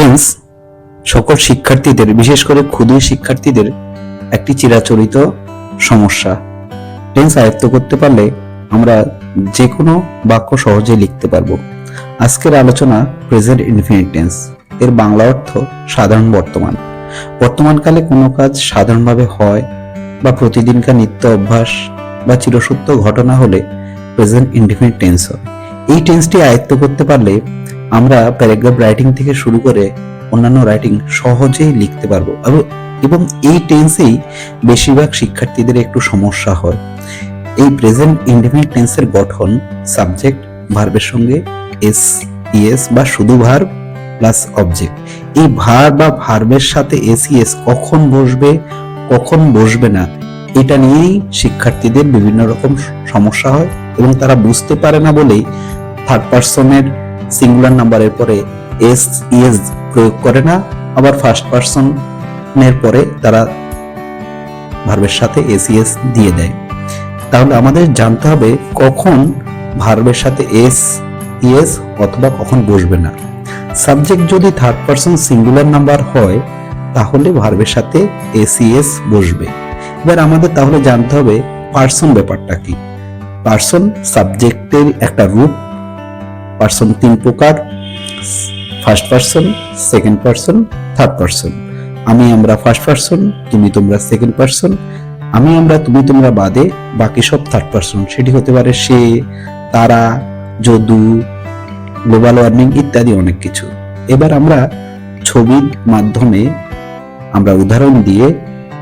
Tense সকল শিক্ষার্থীদের, বিশেষ করে ক্ষুদ্র শিক্ষার্থীদের একটি চিরাচরিত সমস্যা। টেন্স আয়ত্ত করতে পারলে আমরা যে কোনো বাক্য সহজে লিখতে পারব। আজকের আলোচনা প্রেজেন্ট ইনফিনিট টেন্স এর বাংলা অর্থ সাধারণ বর্তমান। বর্তমানকালে কোনো কাজ সাধারণভাবে হয় বা প্রতিদিনকার নিত্য অভ্যাস বা চিরসত্য ঘটনা হলে প্রেজেন্ট ইনডিফিনিট টেন্স হয়। এই টেন্সটি আয়ত্ত করতে পারলে আমরা প্যারাগ্রাফ রাইটিং থেকে শুরু করে অন্যান্য রাইটিং সহজেই লিখতে পারব। এবং- এই টেন্সেই বেশিরভাগ শিক্ষার্থীদের একটু সমস্যা হয়। এই প্রেজেন্ট ইনডিফিনিট টেন্সের গঠন সাবজেক্ট, ভার্বের সঙ্গে এস, ইএস বা শুধু ভার্ব প্লাস অবজেক্ট। এই ভার বা ভার্বের সাথে এসিএস কখন বসবে কখন বসবে না, এটা নিয়েই শিক্ষার্থীদের বিভিন্ন রকম সমস্যা হয় এবং তারা বুঝতে পারে না বলেই থার্ড পার্সনের সিঙ্গুলার নাম্বারের পরে এস ইএস প্রয়োগ করে না, আবার ফার্স্ট পার্সনের পরে তারা ভার্বের সাথে এসিএস দিয়ে দেয়। তাহলে আমাদের জানতে হবে কখন ভার্বের সাথে এস ইএস অথবা কখন বসবে না। সাবজেক্ট যদি থার্ড পার্সন সিঙ্গুলার নাম্বার হয়, তাহলে ভার্বের সাথে এসিএস বসবে। এবার আমাদের তাহলে জানতে হবে পার্সন ব্যাপারটা কি। পার্সন সাবজেক্টের একটা রূপ পার্সন তিন প্রকার first person second person third person আমি, আমরা ফার্স্ট পার্সন তুমি, তোমরা সেকেন্ড পার্সন আমি, আমরা, তুমি, তোমরা বাদে বাকি সব থার্ড পার্সন সেটি হতে পারে সে, তারা, যদু গ্লোবাল ওয়ার্মিং ইত্যাদি অনেক কিছু। এবার আমরা ছবির মাধ্যমে আমরা উদাহরণ দিয়ে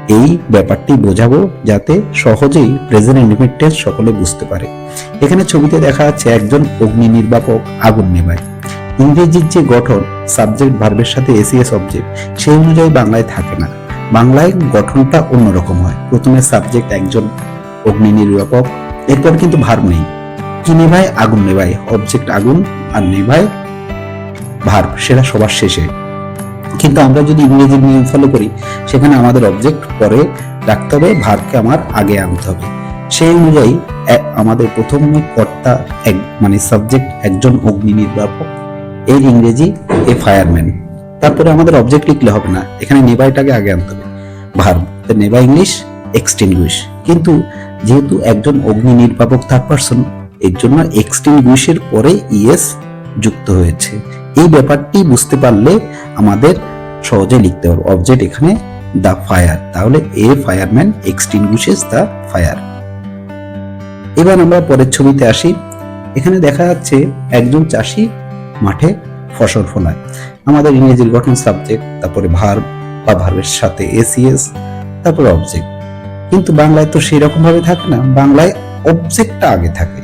এই ব্যাপারটি বোঝাবো যাতে সহজেই প্রেজেন্ট ইন্ডিপেন্ডেন্স সকলে বুঝতে পারে। এখানে ছবিতে দেখা যাচ্ছে একজন অগ্নি নির্বাপক আগুন নেভায়। ইংরেজির যে গঠন, সাবজেক্ট ভার্বের সাথে এসিএস অবজেক্ট, সেই অনুযায়ী বাংলায় থাকে না। বাংলায় গঠনটা অন্যরকম হয়। প্রথমে সাবজেক্ট একজন অগ্নি নির্বাপক, এরপর কিন্তু ভার্ব নেই। কি নেভায়? আগুন নেভায়। অবজেক্ট আগুন আর নেভায় ভার্ব, সেটা সবার শেষে। কিন্তু আমরা যদি ইংরেজি নিয়ম ফলো করি, সেখানে আমাদের অবজেক্ট পরে রাখতে হবে ভার্বকে আমার আগে আনতে হবে। সেই অনুযায়ী আমাদের প্রথমে কর্তা এক মানে সাবজেক্ট একজন অগ্নি নির্বাপক এর ইংরেজি এ ফায়ারম্যান তারপরে আমাদের অবজেক্ট লিখলে হবে না, এখানে নেভাইটাকে আগে আনতে হবে। ভার্ব নেভা ইংলিশ এক্সটিংগুইশ কিন্তু যেহেতু একজন অগ্নি নির্বাপক থার্ড পার্সন এর জন্য এক্সটিংগুইশের পরে ইএস যুক্ত হয়েছে। এই ব্যাপারটি বুঝতে পারলে আমাদের সহজে লিখতে পারব অবজেক্ট এখানে দ্য ফায়ার তাহলে a fireman extinguishes the fire এবার আমরা পরের ছবিতে আসি। এখানে দেখা যাচ্ছে একজন চাষি মাঠে ফসল ফলায়। আমাদের ইংরেজির গঠন সাবজেক্ট তারপরে ভার্ব বা ভার্বের সাথে এসিএস তারপরে অবজেক্ট কিন্তু বাংলায় তো সেই রকম ভাবে থাকে না। বাংলায় অবজেক্টটা আগে থাকে।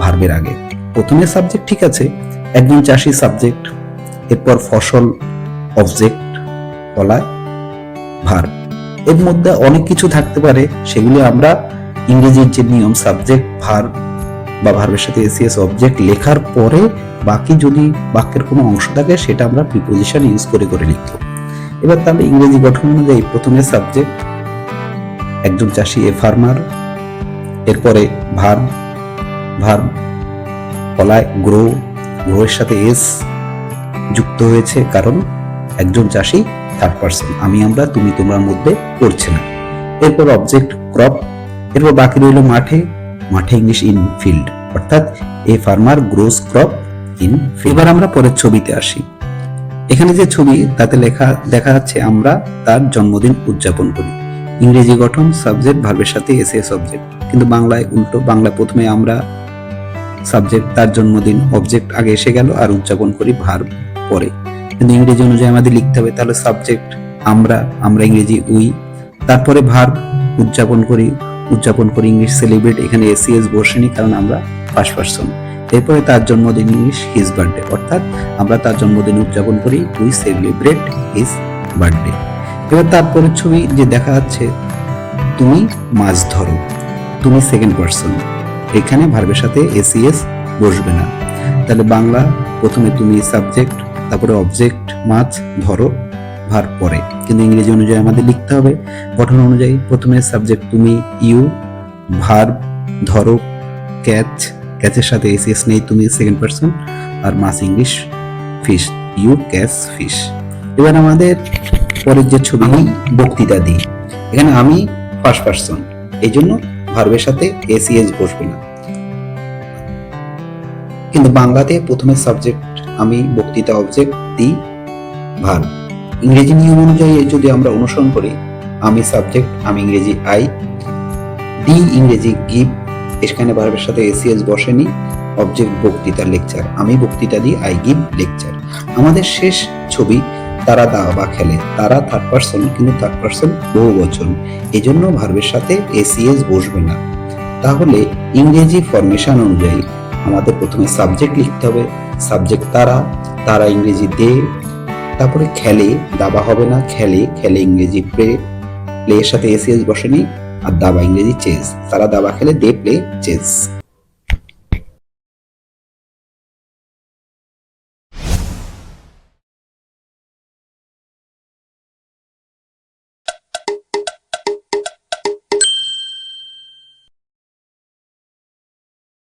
ভার্বের আগে। প্রথমে সাবজেক্ট ঠিক আছে। একজন চাষি সাবজেক্ট এরপর ফসল অবজেক্ট ফলায় ভার্ব এর মধ্যে অনেক কিছু থাকতে পারে, সেগুলি আমরা ইংরেজির যে নিয়ম সাবজেক্ট ভার্ব বা ভার্বের সাথে এসিএস অবজেক্ট লেখার পরে বাকি যদি বাক্যের কোনো অংশ থাকে, সেটা আমরা প্রিপোজিশন ইউজ করে করে লিখব। এবার তাহলে ইংরেজি গঠন অনুযায়ী প্রথমে সাবজেক্ট একজন চাষি এ ফার্মার এরপরে ভার্ব ভার্ব ফলায় গ্রো গ্রোয়ের সাথে এস যুক্ত হয়েছে কারণ একজন চাষি থার্ড পার্সন আমি, আমরা, তুমি, তোমার মধ্যে পড়ছে না। এরপর অবজেক্ট ক্রপ এরপর বাকি রইল মাঠে মাঠে ইংলিশ ইন ফিল্ড অর্থাৎ a farmer grows crop in এবার আমরা পরের ছবিতে আসি। এখানে যে ছবি, তাতে লেখা, দেখা যাচ্ছে আমরা তার জন্মদিন উদযাপন করি। ইংরেজি গঠন সাবজেক্ট ভার্বের সাথে এসে সাবজেক্ট কিন্তু বাংলায় উল্টো, বাংলা প্রথমে আমরা সাবজেক্ট তার জন্মদিন অবজেক্ট আগে এসে গেল আর উদযাপন করি ভার্ব পরে। কিন্তু ইংরেজি অনুযায়ী আমাদের লিখতে হবে, তাহলে সাবজেক্ট আমরা আমরা ইংরেজি উই। তারপরে ভার্ব উদযাপন করি উদযাপন করি ইংলিশ সেলিব্রেট এখানে এসিএস বসেনি কারণ আমরা ফার্স্ট পার্সন এরপরে তার জন্মদিন ইংলিশ হিজ বার্থডে অর্থাৎ আমরা তার জন্মদিন উদযাপন করি উই সেলিব্রেট হিজ বার্থডে এবার তারপরের ছবি যে দেখা যাচ্ছে, তুমি মাছ ধরো, তুমি সেকেন্ড পার্সন এখানে ভার্বের সাথে এসিএস বসবে না। তাহলে বাংলা প্রথমে তুমি সাবজেক্ট তারপরে অবজেক্ট মাছ ধরো ভার পরে। কিন্তু ইংরেজি অনুযায়ী আমাদের লিখতে হবে। গঠন অনুযায়ী প্রথমে সাবজেক্ট তুমি ইউ ভার্ব ধরো ক্যাচ ক্যাচের সাথে এসিএস নেই তুমি সেকেন্ড পার্সন আর মাছ English fish you catch fish এবার আমাদের পরের যে ছবি বক্তৃতা দিই। এখানে আমি ফার্স্ট পার্সন এই জন্য ভার্বের সাথে এসিএস বসবে না। কিন্তু বাংলাতে প্রথমে সাবজেক্ট আমি বক্তৃতা অবজেক্ট দিই ভার্ব ইংরেজি নিয়ম অনুযায়ী যদি আমরা অনুসরণ করি, আমি সাবজেক্ট আমি ইংরেজি আই দি ইংরেজি গিভ এখানে ভার্বের সাথে এসিএস বসেনি অবজেক্ট বক্তৃতা লেকচার আমি বক্তৃতা দিই আই গিভ লেকচার আমাদের শেষ ছবি তারা দাবা খেলে। তারা থার্ড পার্সন কিন্তু থার্ড পার্সন বহু বচন এই জন্য ভার্বের সাথে এসিএস বসবে না। তাহলে ইংরেজি ফরমেশন অনুযায়ী আমাদের প্রথমে সাবজেক্ট লিখতে হবে। সাবজেক্ট তারা তারা ইংরেজি দে। তারপরে খেলে, দাবা হবে না, খেলে খেলে ইংরেজি প্লে প্লে এর সাথে এসিএস বসেনি, আর দাবা ইংরেজি চেস তারা দাবা খেলে, দে প্লে চেস